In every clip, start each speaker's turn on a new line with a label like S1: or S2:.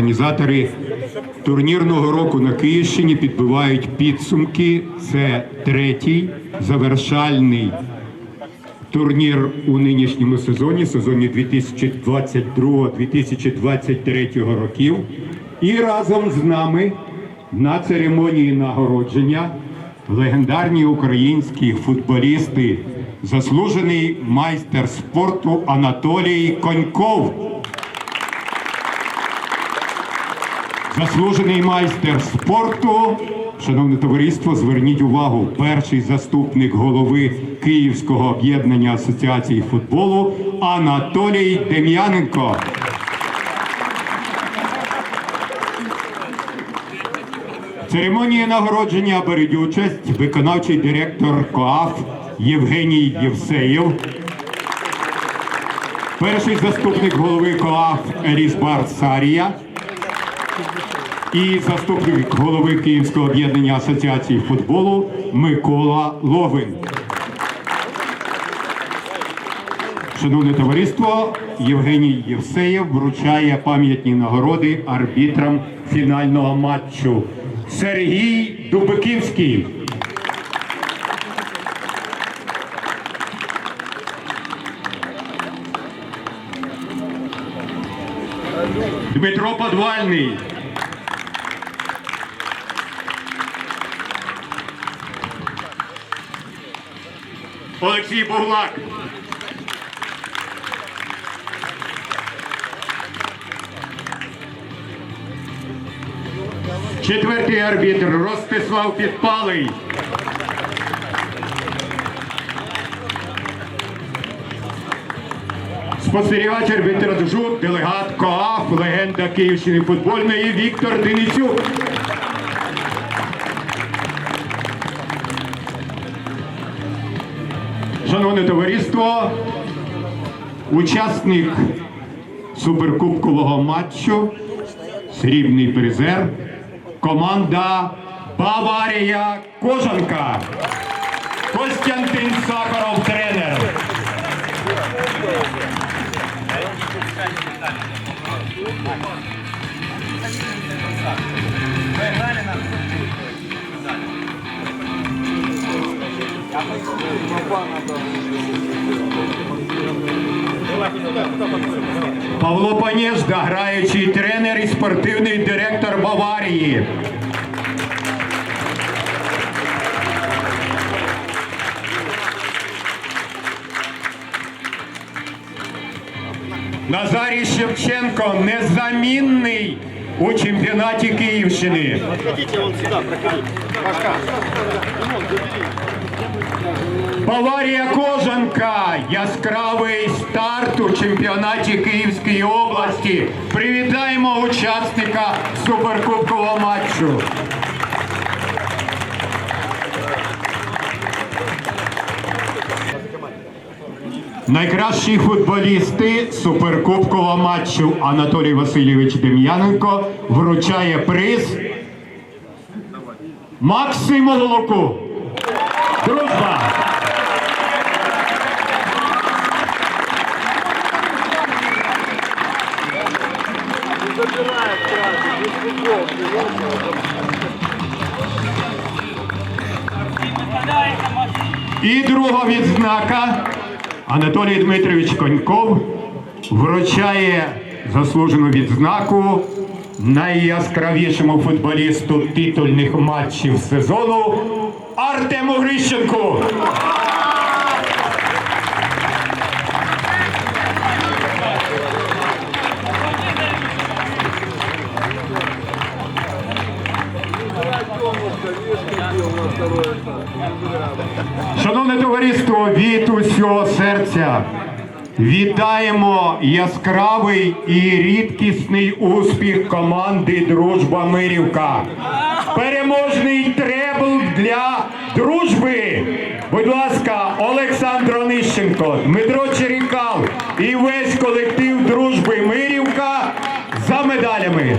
S1: Організатори турнірного року на Київщині підбивають підсумки. Це третій завершальний турнір у нинішньому сезоні, сезоні 2022-2023 років. І разом з нами на церемонії нагородження легендарні українські футболісти, заслужений майстер спорту Анатолій Коньков. Заслужений майстер спорту. Шановне товариство, зверніть увагу, перший заступник голови Київського об'єднання асоціації футболу Анатолій Дем'яненко. Церемонії нагородження беруть участь виконавчий директор КОАФ Євгеній Євсеєв, перший заступник голови КОАФ Елісбар Сарія і заступник голови Київського об'єднання асоціації футболу Микола Ловин. Шановне товариство, Євгеній Євсеєв вручає пам'ятні нагороди арбітрам фінального матчу. Сергій Дубиківський. Дмитро Подвальний. Олексій Буглак. Четвертий арбітр Ростислав Підпалий. Спостерігач арбітражу, делегат КОАФ, легенда Київщини футбольної Віктор Денисюк. Шановне товариство, учасник суперкубкового матчу, срібний призер, команда Баварія Кожанка. Костянтин Сахаров, тренер. Павло Панєжда, граючий тренер і спортивний директор Баварії. Назарій Шевченко незамінний у чемпіонаті Київщини.
S2: Хотите вон сюда, проходите. Пашка.
S1: Баварія Кожанка. Яскравий старт у чемпіонаті Київської області. Привітаємо учасника суперкубкового матчу. Найкращі футболісти суперкубкового матчу Анатолій Васильович Дем'яненко вручає приз Максиму Луку.
S2: Футбол,
S1: І друга відзнака. Анатолій Дмитрович Коньков вручає заслужену відзнаку найяскравішому футболісту титульних матчів сезону Артему Грищенку. Шановне товариство, від усього серця вітаємо яскравий і рідкісний успіх команди Дружба Мирівка. Переможний требл для дружби. Будь ласка, Олександр Онищенко, Дмитро Черікал і весь колектив Дружби Мирівка за медалями.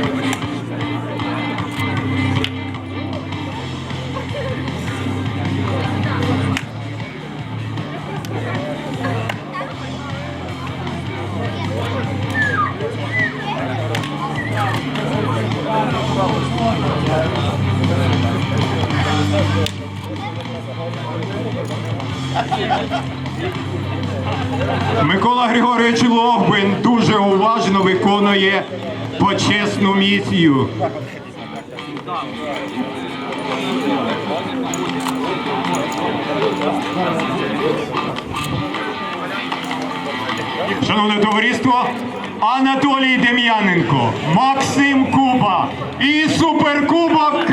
S1: Микола Григорович Ловбин дуже уважно виконує почесну місію. Шановне товариство, Анатолій Дем'яненко, Максим Куба і суперкубок